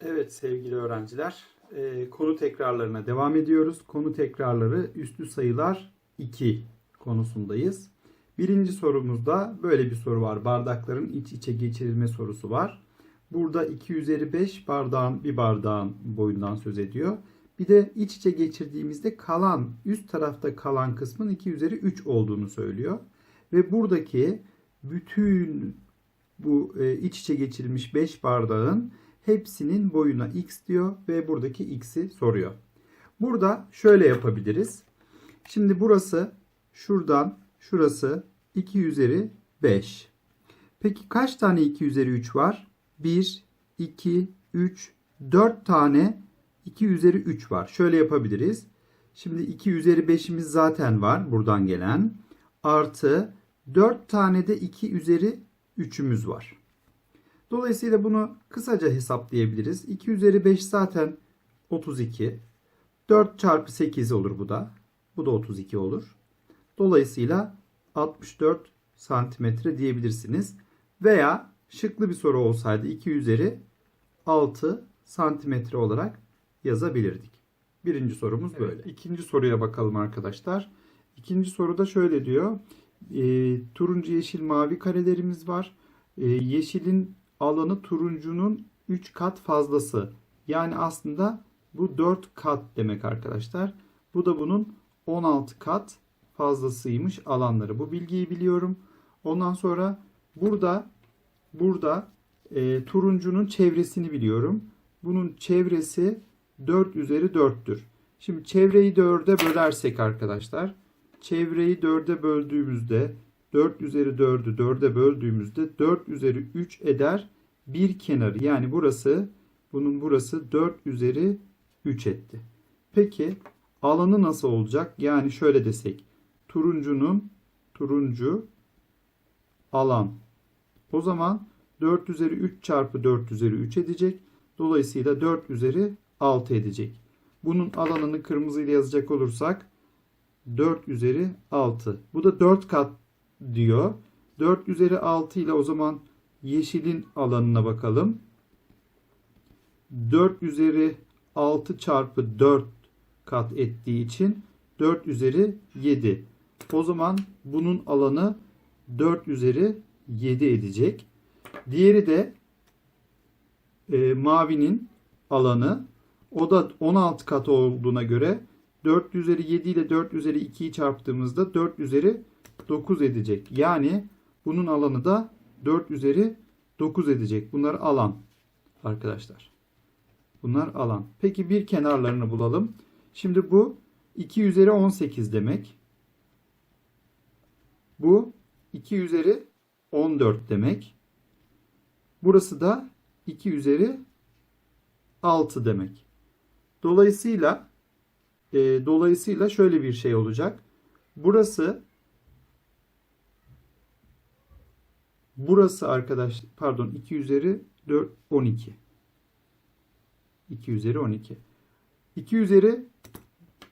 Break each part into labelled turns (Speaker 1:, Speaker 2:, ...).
Speaker 1: Evet sevgili öğrenciler, e, konu tekrarlarına devam ediyoruz. Konu tekrarları üstü sayılar 2 konusundayız. Birinci sorumuzda böyle bir soru var. Bardakların iç içe geçirilme sorusu var. Burada 2 üzeri 5 bardağın bir bardağın boyundan söz ediyor. Bir de iç içe geçirdiğimizde kalan üst tarafta kalan kısmın 2 üzeri 3 olduğunu söylüyor. Ve buradaki bütün bu e, iç içe geçirilmiş 5 bardağın hepsinin boyuna x diyor ve buradaki x'i soruyor. Burada şöyle yapabiliriz. Şimdi burası şuradan şurası 2 üzeri 5. Peki kaç tane 2 üzeri 3 var? 1, 2, 3, 4 tane 2 üzeri 3 var. Şöyle yapabiliriz. Şimdi 2 üzeri 5'imiz zaten var buradan gelen. Artı 4 tane de 2 üzeri 3'ümüz var. Dolayısıyla bunu kısaca hesaplayabiliriz. 2 üzeri 5 zaten 32. 4 çarpı 8 olur bu da. Bu da 32 olur. Dolayısıyla 64 santimetre diyebilirsiniz. Veya şıklı bir soru olsaydı 2 üzeri 6 santimetre olarak yazabilirdik. Birinci sorumuz böyle. İkinci soruya bakalım arkadaşlar. İkinci soruda şöyle diyor. E, turuncu, yeşil, mavi karelerimiz var. E, yeşilin alanı turuncunun 3 kat fazlası. Yani aslında bu 4 kat demek arkadaşlar. Bu da bunun 16 kat fazlasıymış alanları. Bu bilgiyi biliyorum. Ondan sonra burada burada e, turuncunun çevresini biliyorum. Bunun çevresi 4 üzeri 4'tür. Şimdi çevreyi 4'e bölersek arkadaşlar. Çevreyi 4'e böldüğümüzde 4 üzeri 4'ü 4'e böldüğümüzde 4 üzeri 3 eder. Bir kenarı yani burası bunun burası 4 üzeri 3 etti. Peki alanı nasıl olacak? Yani şöyle desek turuncunun turuncu alan. O zaman 4 üzeri 3 çarpı 4 üzeri 3 edecek. Dolayısıyla 4 üzeri 6 edecek. Bunun alanını kırmızıyla yazacak olursak 4 üzeri 6. Bu da 4 kat diyor. 4 üzeri 6 ile o zaman yeşilin alanına bakalım. 4 üzeri 6 çarpı 4 kat ettiği için 4 üzeri 7. O zaman bunun alanı 4 üzeri 7 edecek. Diğeri de e, mavinin alanı. O da 16 kat olduğuna göre 4 üzeri 7 ile 4 üzeri 2'yi çarptığımızda 4 üzeri 9 edecek. Yani bunun alanı da 4 üzeri 9 edecek. Bunlar alan arkadaşlar. Bunlar alan. Peki bir kenarlarını bulalım. Şimdi bu 2 üzeri 18 demek. Bu 2 üzeri 14 demek. Burası da 2 üzeri 6 demek. Dolayısıyla e, dolayısıyla şöyle bir şey olacak. Burası burası arkadaş pardon 2 üzeri 4 12. 2 üzeri 12. 2 üzeri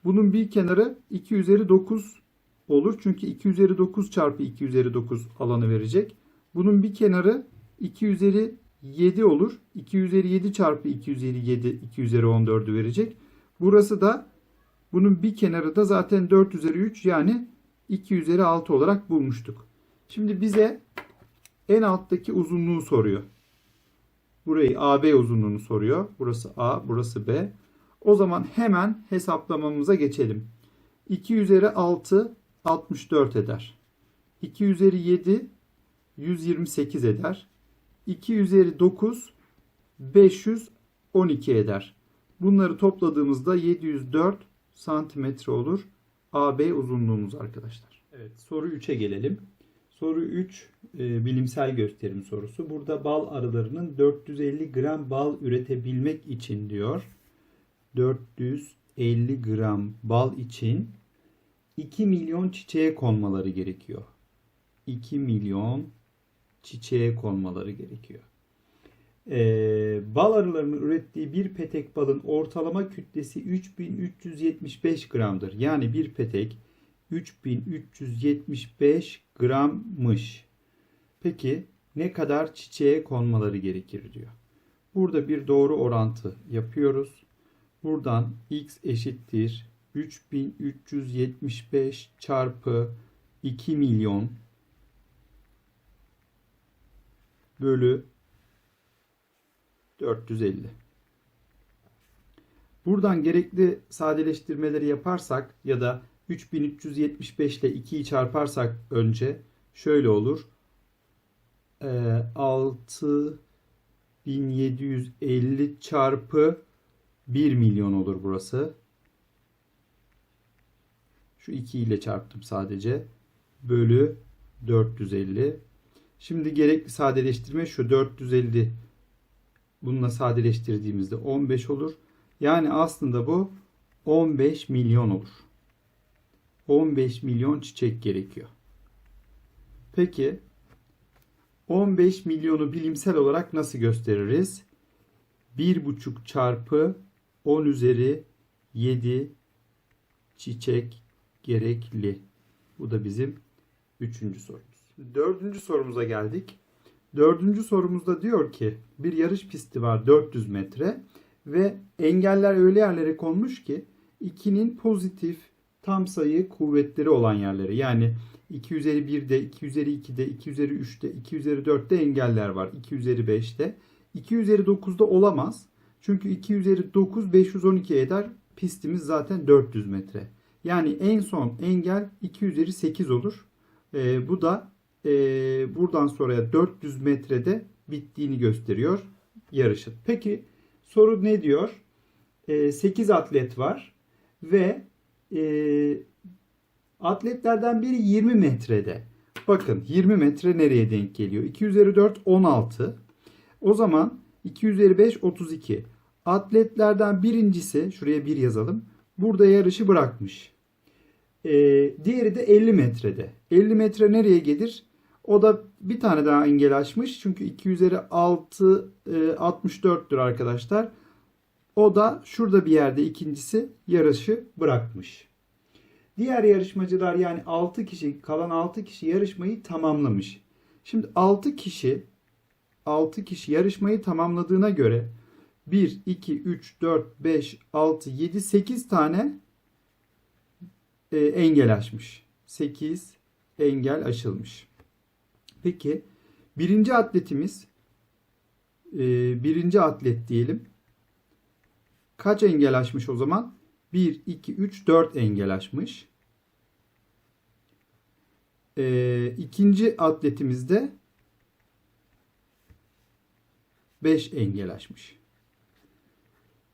Speaker 1: bunun bir kenarı 2 üzeri 9 olur. Çünkü 2 üzeri 9 çarpı 2 üzeri 9 alanı verecek. Bunun bir kenarı 2 üzeri 7 olur. 2 üzeri 7 çarpı 2 üzeri 7 2 üzeri 14'ü verecek. Burası da bunun bir kenarı da zaten 4 üzeri 3 yani 2 üzeri 6 olarak bulmuştuk. Şimdi bize en alttaki uzunluğu soruyor. Burayı AB uzunluğunu soruyor. Burası A, burası B. O zaman hemen hesaplamamıza geçelim. 2 üzeri 6 64 eder. 2 üzeri 7 128 eder. 2 üzeri 9 512 eder. Bunları topladığımızda 704 santimetre olur. AB uzunluğumuz arkadaşlar. Evet soru 3'e gelelim. Soru 3 e, bilimsel gösterim sorusu. Burada bal arılarının 450 gram bal üretebilmek için diyor. 450 gram bal için 2 milyon çiçeğe konmaları gerekiyor. 2 milyon çiçeğe konmaları gerekiyor. Ee, bal arılarının ürettiği bir petek balın ortalama kütlesi 3375 gramdır. Yani bir petek 3375 grammış. Peki ne kadar çiçeğe konmaları gerekir diyor. Burada bir doğru orantı yapıyoruz. Buradan x eşittir 3375 çarpı 2 milyon bölü 450. Buradan gerekli sadeleştirmeleri yaparsak ya da 3375 ile 2'yi çarparsak önce şöyle olur. Ee, 6750 çarpı 1 milyon olur burası. Şu 2 ile çarptım sadece. Bölü 450. Şimdi gerekli sadeleştirme şu 450 bununla sadeleştirdiğimizde 15 olur. Yani aslında bu 15 milyon olur. 15 milyon çiçek gerekiyor. Peki 15 milyonu bilimsel olarak nasıl gösteririz? 1,5 çarpı 10 üzeri 7 çiçek gerekli. Bu da bizim üçüncü sorumuz. Dördüncü sorumuza geldik. Dördüncü sorumuzda diyor ki bir yarış pisti var 400 metre ve engeller öyle yerlere konmuş ki 2'nin pozitif tam sayı kuvvetleri olan yerlere yani 2 üzeri 1'de, 2 üzeri 2'de, 2 üzeri 3'te, 2 üzeri 4'te engeller var. 2 üzeri 5'te. 2 üzeri 9'da olamaz. Çünkü 2 üzeri 9 512 eder. Pistimiz zaten 400 metre. Yani en son engel 2 üzeri 8 olur. Ee, bu da e, buradan sonraya 400 metrede bittiğini gösteriyor yarışın. Peki soru ne diyor? E, 8 atlet var ve e, atletlerden biri 20 metrede. Bakın 20 metre nereye denk geliyor? 2 üzeri 4 16. O zaman 2 üzeri 5 32. Atletlerden birincisi şuraya 1 yazalım. Burada yarışı bırakmış. Ee, diğeri de 50 metrede. 50 metre nereye gelir? O da bir tane daha engel açmış. Çünkü 2 üzeri 6 e, 64'tür arkadaşlar. O da şurada bir yerde ikincisi yarışı bırakmış. Diğer yarışmacılar yani 6 kişi kalan 6 kişi yarışmayı tamamlamış. Şimdi 6 kişi 6 kişi yarışmayı tamamladığına göre 1, 2, 3, 4, 5, 6, 7, 8 tane e, engel aşmış. 8 engel aşılmış. Peki birinci atletimiz e, birinci atlet diyelim. Kaç engel aşmış o zaman? 1, 2, 3, 4 engel aşmış. E, ikinci atletimizde 5 engel aşmış.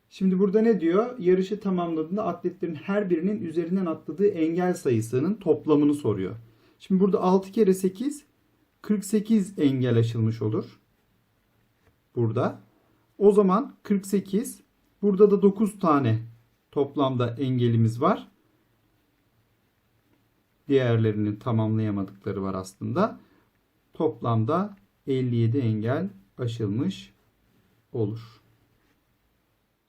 Speaker 1: Şimdi burada ne diyor? Yarışı tamamladığında atletlerin her birinin üzerinden atladığı engel sayısının toplamını soruyor. Şimdi burada 6 kere 8 48 engel aşılmış olur. Burada. O zaman 48 burada da 9 tane toplamda engelimiz var. Diğerlerinin tamamlayamadıkları var aslında. Toplamda 57 engel aşılmış olur.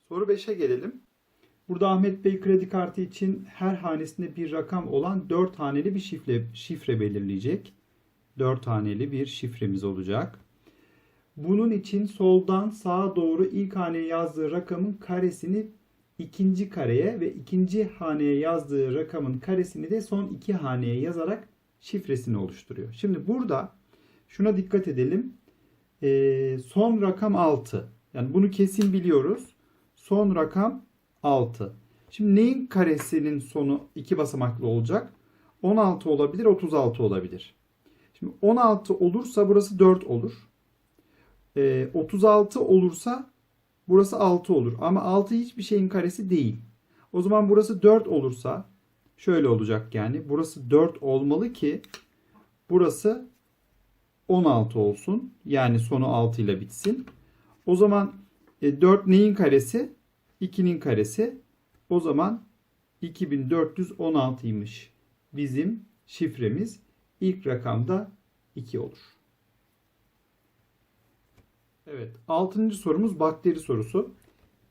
Speaker 1: Soru 5'e gelelim. Burada Ahmet Bey kredi kartı için her hanesinde bir rakam olan 4 haneli bir şifre, şifre belirleyecek. 4 haneli bir şifremiz olacak. Bunun için soldan sağa doğru ilk haneye yazdığı rakamın karesini ikinci kareye ve ikinci haneye yazdığı rakamın karesini de son iki haneye yazarak şifresini oluşturuyor. Şimdi burada şuna dikkat edelim. Ee, son rakam 6. Yani bunu kesin biliyoruz. Son rakam 6. Şimdi neyin karesinin sonu iki basamaklı olacak? 16 olabilir, 36 olabilir. Şimdi 16 olursa burası 4 olur. Ee, 36 olursa burası 6 olur. Ama 6 hiçbir şeyin karesi değil. O zaman burası 4 olursa şöyle olacak yani. Burası 4 olmalı ki burası 16 olsun. Yani sonu 6 ile bitsin. O zaman e, 4 neyin karesi? 2'nin karesi. O zaman 2416'ymış bizim şifremiz. İlk rakamda 2 olur. Evet. Altıncı sorumuz bakteri sorusu.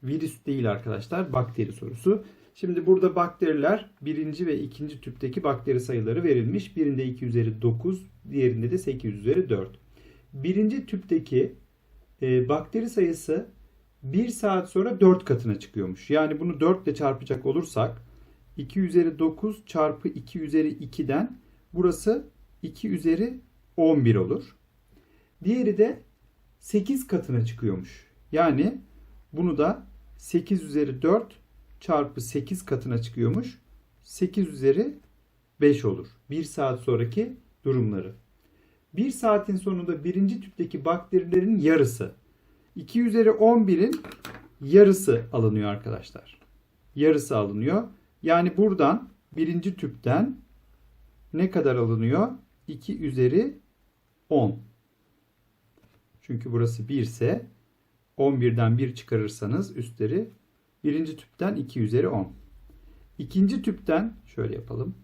Speaker 1: Virüs değil arkadaşlar. Bakteri sorusu. Şimdi burada bakteriler birinci ve ikinci tüpteki bakteri sayıları verilmiş. Birinde 2 üzeri 9, diğerinde de 8 üzeri 4. Birinci tüpteki e, bakteri sayısı 1 saat sonra 4 katına çıkıyormuş. Yani bunu 4 ile çarpacak olursak 2 üzeri 9 çarpı 2 üzeri 2'den burası 2 üzeri 11 olur. Diğeri de 8 katına çıkıyormuş. Yani bunu da 8 üzeri 4 çarpı 8 katına çıkıyormuş. 8 üzeri 5 olur. 1 saat sonraki durumları. 1 saatin sonunda birinci tüpteki bakterilerin yarısı. 2 üzeri 11'in yarısı alınıyor arkadaşlar. Yarısı alınıyor. Yani buradan birinci tüpten ne kadar alınıyor? 2 üzeri 10. Çünkü burası 1 ise 11'den 1 çıkarırsanız üstleri birinci tüpten 2 üzeri 10. İkinci tüpten şöyle yapalım.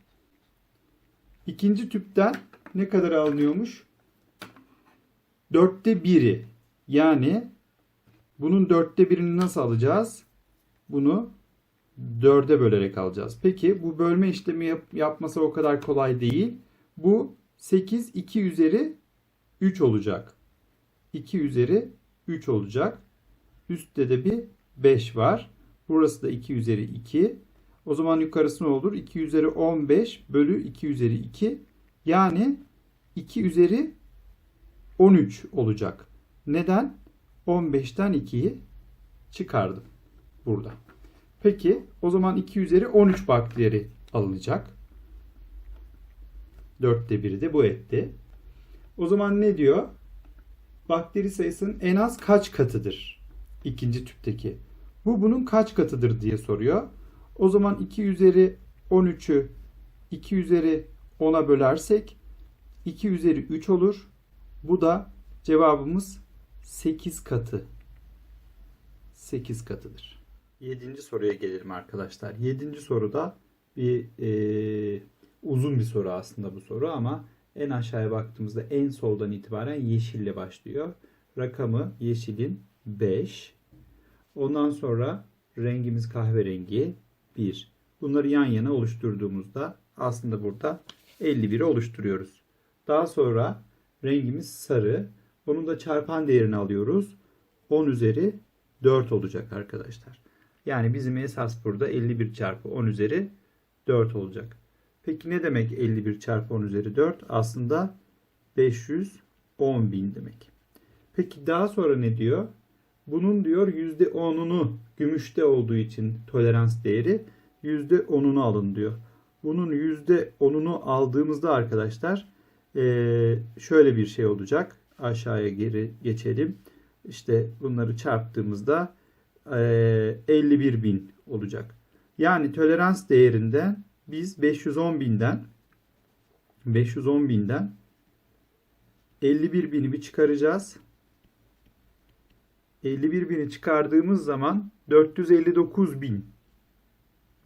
Speaker 1: İkinci tüpten ne kadar alınıyormuş? Dörtte biri. Yani bunun dörtte birini nasıl alacağız? Bunu dörde bölerek alacağız. Peki bu bölme işlemi yap- yapması o kadar kolay değil. Bu 8 2 üzeri 3 olacak. 2 üzeri 3 olacak. Üstte de bir 5 var. Burası da 2 üzeri 2. O zaman yukarısı ne olur? 2 üzeri 15 bölü 2 üzeri 2. Yani 2 üzeri 13 olacak. Neden? 15'ten 2'yi çıkardım burada. Peki o zaman 2 üzeri 13 bakteri alınacak. 4'te biri de bu etti. O zaman ne diyor? Bakteri sayısının en az kaç katıdır? İkinci tüpteki. Bu bunun kaç katıdır diye soruyor. O zaman 2 üzeri 13'ü 2 üzeri 10'a bölersek 2 üzeri 3 olur. Bu da cevabımız 8 katı. 8 katıdır. 7. soruya gelelim arkadaşlar. 7. soruda bir e, uzun bir soru aslında bu soru ama en aşağıya baktığımızda en soldan itibaren yeşille başlıyor. Rakamı yeşilin 5. Ondan sonra rengimiz kahverengi 1. Bunları yan yana oluşturduğumuzda aslında burada 51'i oluşturuyoruz. Daha sonra rengimiz sarı. Onun da çarpan değerini alıyoruz. 10 üzeri 4 olacak arkadaşlar. Yani bizim esas burada 51 çarpı 10 üzeri 4 olacak. Peki ne demek 51 çarpı 10 üzeri 4? Aslında 510 bin demek. Peki daha sonra ne diyor? Bunun diyor %10'unu gümüşte olduğu için tolerans değeri %10'unu alın diyor. Bunun %10'unu aldığımızda arkadaşlar eee, şöyle bir şey olacak. Aşağıya geri geçelim. İşte bunları çarptığımızda eee, 51 bin olacak. Yani tolerans değerinden biz 510 binden 510 binden 51 bini bir çıkaracağız. 51 bini çıkardığımız zaman 459 bin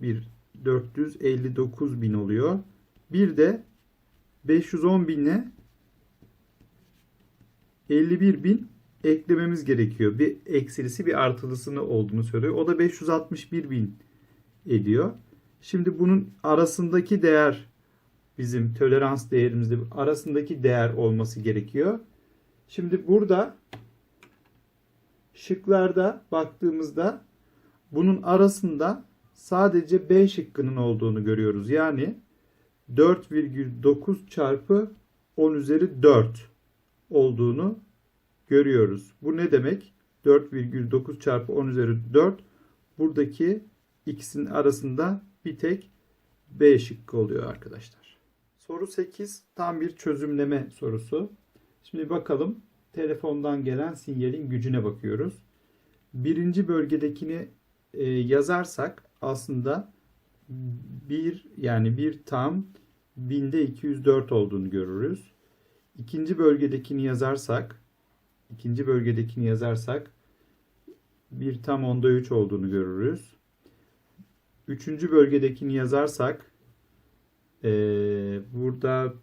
Speaker 1: bir 459 bin oluyor. Bir de 510 binle 51 bin eklememiz gerekiyor. Bir eksilisi bir artılısını olduğunu söylüyor. O da 561 bin ediyor. Şimdi bunun arasındaki değer bizim tolerans değerimizde arasındaki değer olması gerekiyor. Şimdi burada şıklarda baktığımızda bunun arasında sadece B şıkkının olduğunu görüyoruz. Yani 4,9 çarpı 10 üzeri 4 olduğunu görüyoruz. Bu ne demek? 4,9 çarpı 10 üzeri 4 buradaki ikisinin arasında bir tek B şıkkı oluyor arkadaşlar. Soru 8 tam bir çözümleme sorusu. Şimdi bakalım telefondan gelen sinyalin gücüne bakıyoruz. Birinci bölgedekini e, yazarsak aslında bir yani bir tam binde 204 olduğunu görürüz. İkinci bölgedekini yazarsak ikinci bölgedekini yazarsak bir tam onda 3 olduğunu görürüz. Üçüncü bölgedekini yazarsak eee, burada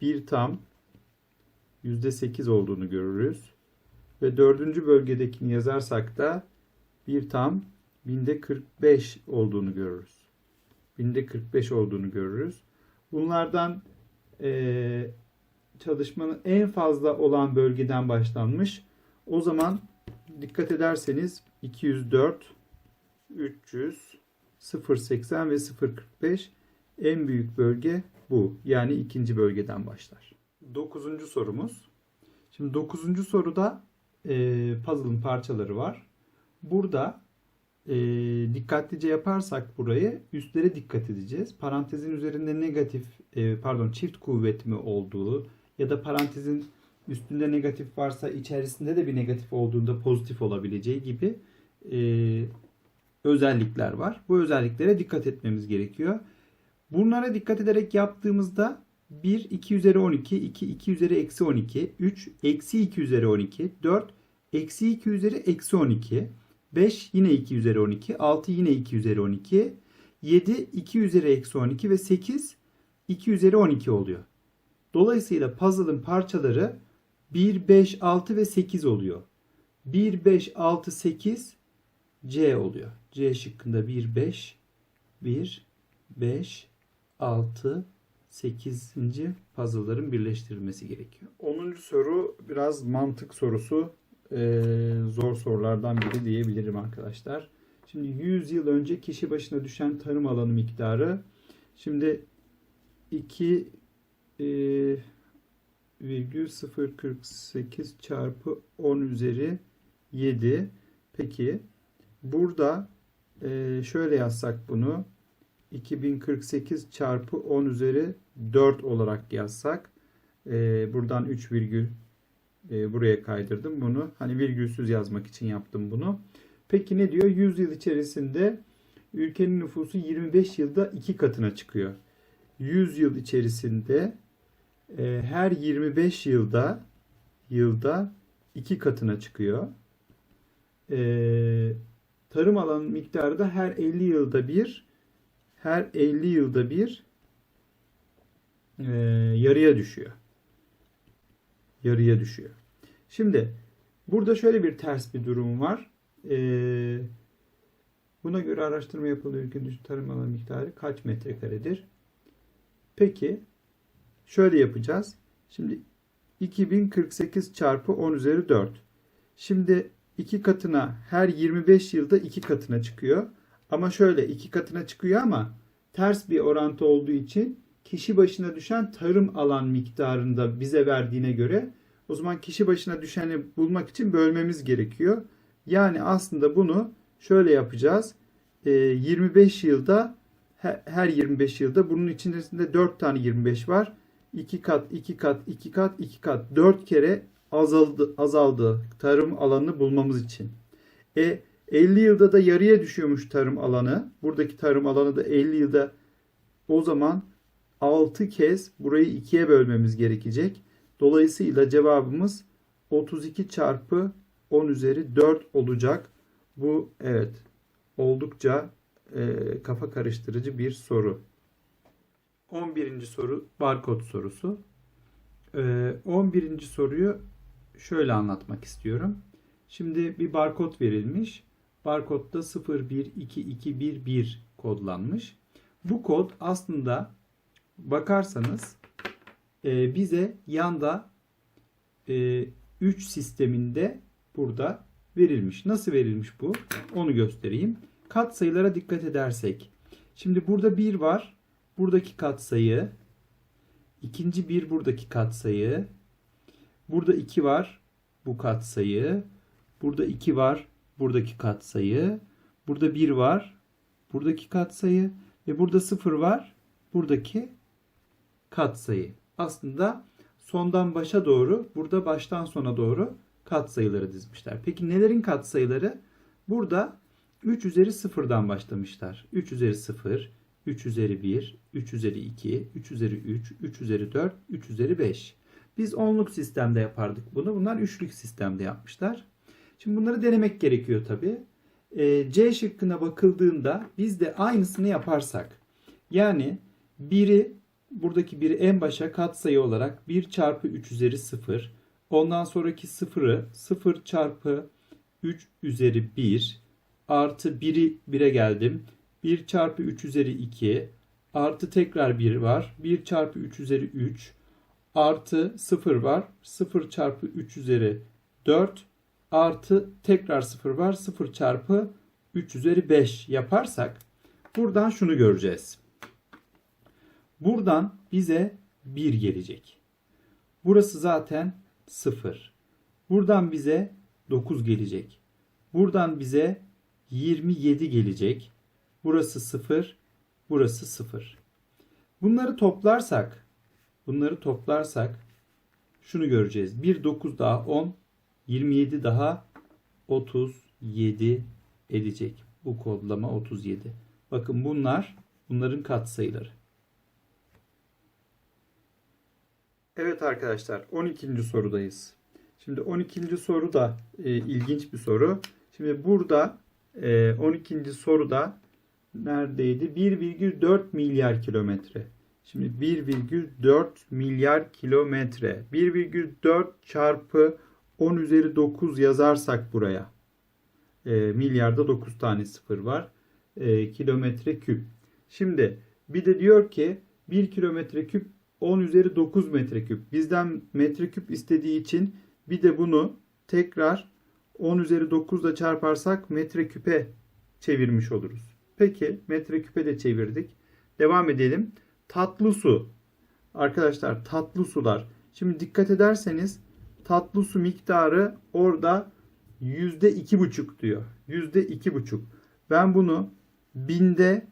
Speaker 1: bir tam %8 olduğunu görürüz. Ve dördüncü bölgedekini yazarsak da bir tam binde 45 olduğunu görürüz. Binde 45 olduğunu görürüz. Bunlardan eee, çalışmanın en fazla olan bölgeden başlanmış. O zaman dikkat ederseniz 204, 300, 0.80 ve 0.45 en büyük bölge bu. Yani ikinci bölgeden başlar. Dokuzuncu sorumuz. Şimdi dokuzuncu soruda e, puzzle'ın parçaları var. Burada e, dikkatlice yaparsak burayı üstlere dikkat edeceğiz. Parantezin üzerinde negatif e, pardon çift kuvvet mi olduğu ya da parantezin üstünde negatif varsa içerisinde de bir negatif olduğunda pozitif olabileceği gibi e, özellikler var. Bu özelliklere dikkat etmemiz gerekiyor. Bunlara dikkat ederek yaptığımızda 1 2 üzeri 12, 2 2 üzeri eksi 12, 3 eksi 2 üzeri 12, 4 eksi 2 üzeri eksi 12, 5 yine 2 üzeri 12, 6 yine 2 üzeri 12, 7 2 üzeri eksi 12 ve 8 2 üzeri 12 oluyor. Dolayısıyla puzzle'ın parçaları 1, 5, 6 ve 8 oluyor. 1, 5, 6, 8 C oluyor. C şıkkında 1, 5, 1, 5, 6, 8. puzzle'ların birleştirilmesi gerekiyor. 10. soru biraz mantık sorusu. Ee, zor sorulardan biri diyebilirim arkadaşlar. Şimdi 100 yıl önce kişi başına düşen tarım alanı miktarı şimdi 2 e, virgül 048 çarpı 10 üzeri 7. Peki burada e, şöyle yazsak bunu 2048 çarpı 10 üzeri 4 olarak yazsak e, buradan 3 virgül e, buraya kaydırdım bunu. Hani virgülsüz yazmak için yaptım bunu. Peki ne diyor? 100 yıl içerisinde ülkenin nüfusu 25 yılda 2 katına çıkıyor. 100 yıl içerisinde e, her 25 yılda yılda 2 katına çıkıyor. E, tarım alanı miktarı da her 50 yılda bir her 50 yılda bir e, yarıya düşüyor. Yarıya düşüyor. Şimdi burada şöyle bir ters bir durum var. E, buna göre araştırma yapılıyor. Ülkenin tarım alanı miktarı kaç metrekaredir? Peki şöyle yapacağız. Şimdi 2048 çarpı 10 üzeri 4. Şimdi iki katına her 25 yılda iki katına çıkıyor. Ama şöyle iki katına çıkıyor ama ters bir orantı olduğu için kişi başına düşen tarım alan miktarında bize verdiğine göre o zaman kişi başına düşeni bulmak için bölmemiz gerekiyor. Yani aslında bunu şöyle yapacağız. 25 yılda her 25 yılda bunun içerisinde 4 tane 25 var. 2 kat, 2 kat, 2 kat, 2 kat 4 kere azaldı, azaldı tarım alanını bulmamız için. E 50 yılda da yarıya düşüyormuş tarım alanı. Buradaki tarım alanı da 50 yılda o zaman 6 kez burayı 2'ye bölmemiz gerekecek. Dolayısıyla cevabımız 32 çarpı 10 üzeri 4 olacak. Bu evet oldukça e, kafa karıştırıcı bir soru. 11. soru barkod sorusu. E, 11. soruyu şöyle anlatmak istiyorum. Şimdi bir barkod verilmiş. Barkodda 012211 kodlanmış. Bu kod aslında bakarsanız e, bize yanda e, 3 sisteminde burada verilmiş. Nasıl verilmiş bu? Onu göstereyim. Kat sayılara dikkat edersek. Şimdi burada 1 var. Buradaki katsayı. İkinci 1 buradaki katsayı. Burada 2 var. Bu katsayı. Burada 2 var. Buradaki katsayı. Burada 1 var. Buradaki katsayı. Ve burada 0 var. Buradaki katsayı. Aslında sondan başa doğru, burada baştan sona doğru katsayıları dizmişler. Peki nelerin katsayıları? Burada 3 üzeri 0'dan başlamışlar. 3 üzeri 0, 3 üzeri 1, 3 üzeri 2, 3 üzeri 3, 3 üzeri 4, 3 üzeri 5. Biz onluk sistemde yapardık bunu. Bunlar üçlük sistemde yapmışlar. Şimdi bunları denemek gerekiyor tabi. E, C şıkkına bakıldığında biz de aynısını yaparsak yani biri buradaki biri en başa katsayı olarak 1 çarpı 3 üzeri 0 ondan sonraki sıfırı 0 çarpı 3 üzeri 1 artı 1'i 1'e geldim 1 çarpı 3 üzeri 2 artı tekrar 1 var 1 çarpı 3 üzeri 3 artı 0 var 0 çarpı 3 üzeri 4 artı tekrar 0 var. 0 çarpı 3 üzeri 5 yaparsak buradan şunu göreceğiz. Buradan bize 1 gelecek. Burası zaten 0. Buradan bize 9 gelecek. Buradan bize 27 gelecek. Burası 0, burası 0. Bunları toplarsak, bunları toplarsak şunu göreceğiz. 1 9 daha 10, 27 daha 37 edecek. Bu kodlama 37. Bakın bunlar bunların katsayıları. Evet arkadaşlar 12. sorudayız. Şimdi 12. soru da e, ilginç bir soru. Şimdi burada e, 12. soruda neredeydi? 1,4 milyar kilometre. Şimdi 1,4 milyar kilometre. 1,4 çarpı 10 üzeri 9 yazarsak buraya. E, milyarda 9 tane sıfır var. E, kilometre küp. Şimdi bir de diyor ki 1 kilometre küp 10 üzeri 9 metreküp. Bizden metreküp istediği için bir de bunu tekrar 10 üzeri 9 ile çarparsak metreküpe çevirmiş oluruz. Peki metreküpe de çevirdik. Devam edelim. Tatlı su. Arkadaşlar tatlı sular. Şimdi dikkat ederseniz tatlı su miktarı orada yüzde iki buçuk diyor. Yüzde iki buçuk. Ben bunu binde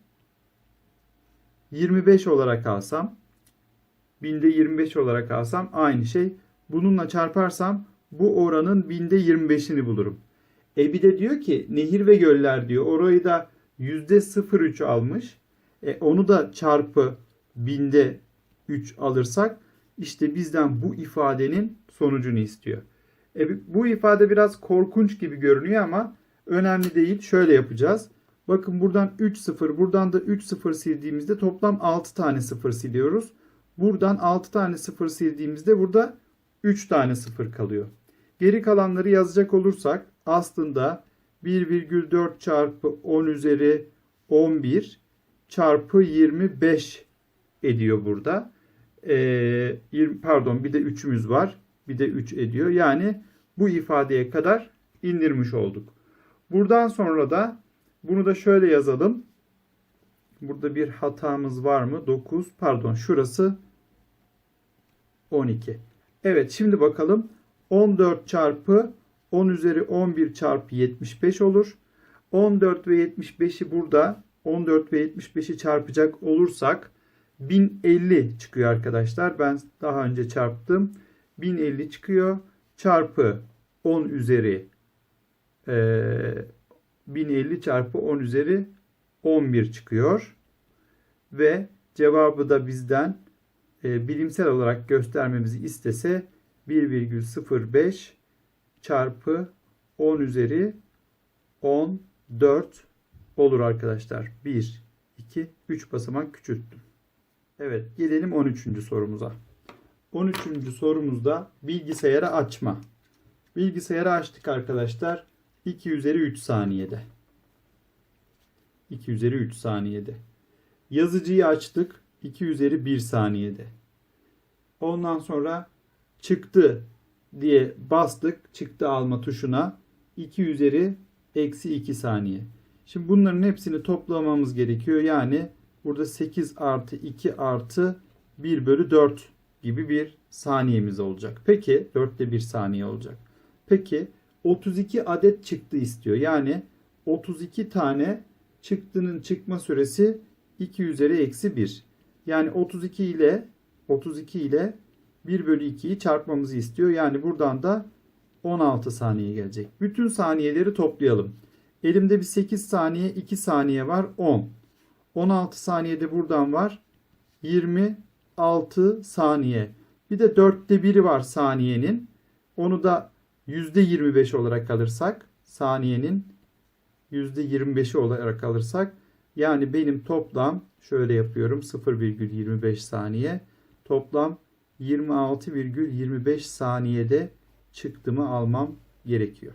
Speaker 1: 25 olarak alsam binde 25 olarak alsam aynı şey. Bununla çarparsam bu oranın binde 25'ini bulurum. E bir de diyor ki nehir ve göller diyor. Orayı da yüzde 0,3 almış. E onu da çarpı binde 3 alırsak işte bizden bu ifadenin sonucunu istiyor. E bu ifade biraz korkunç gibi görünüyor ama önemli değil. Şöyle yapacağız. Bakın buradan 3 0, buradan da 3 0 sildiğimizde toplam 6 tane 0 siliyoruz. Buradan 6 tane 0 sildiğimizde burada 3 tane 0 kalıyor. Geri kalanları yazacak olursak aslında 1,4 çarpı 10 üzeri 11 çarpı 25 ediyor burada. Ee, pardon bir de 3'ümüz var. Bir de 3 ediyor. Yani bu ifadeye kadar indirmiş olduk. Buradan sonra da bunu da şöyle yazalım. Burada bir hatamız var mı? 9 pardon şurası 12. Evet şimdi bakalım. 14 çarpı 10 üzeri 11 çarpı 75 olur. 14 ve 75'i burada 14 ve 75'i çarpacak olursak 1050 çıkıyor arkadaşlar. Ben daha önce çarptım. 1050 çıkıyor. Çarpı 10 üzeri e, 1050 çarpı 10 üzeri 11 çıkıyor. Ve cevabı da bizden e, bilimsel olarak göstermemizi istese 1,05 çarpı 10 üzeri 14 olur arkadaşlar. 1, 2, 3 basamak küçülttüm. Evet gelelim 13. sorumuza. 13. sorumuzda bilgisayarı açma. Bilgisayarı açtık arkadaşlar. 2 üzeri 3 saniyede. 2 üzeri 3 saniyede. Yazıcıyı açtık. 2 üzeri 1 saniyede. Ondan sonra çıktı diye bastık. Çıktı alma tuşuna. 2 üzeri eksi 2 saniye. Şimdi bunların hepsini toplamamız gerekiyor. Yani burada 8 artı 2 artı 1 bölü 4 gibi bir saniyemiz olacak. Peki 4'te 1 saniye olacak. Peki 32 adet çıktı istiyor. Yani 32 tane çıktının çıkma süresi 2 üzeri eksi 1. Yani 32 ile 32 ile 1 bölü 2'yi çarpmamızı istiyor. Yani buradan da 16 saniye gelecek. Bütün saniyeleri toplayalım. Elimde bir 8 saniye 2 saniye var 10. 16 saniyede buradan var. 26 saniye. Bir de 4'te 1'i var saniyenin. Onu da %25 olarak alırsak saniyenin %25'i olarak alırsak yani benim toplam şöyle yapıyorum 0,25 saniye toplam 26,25 saniyede çıktımı almam gerekiyor.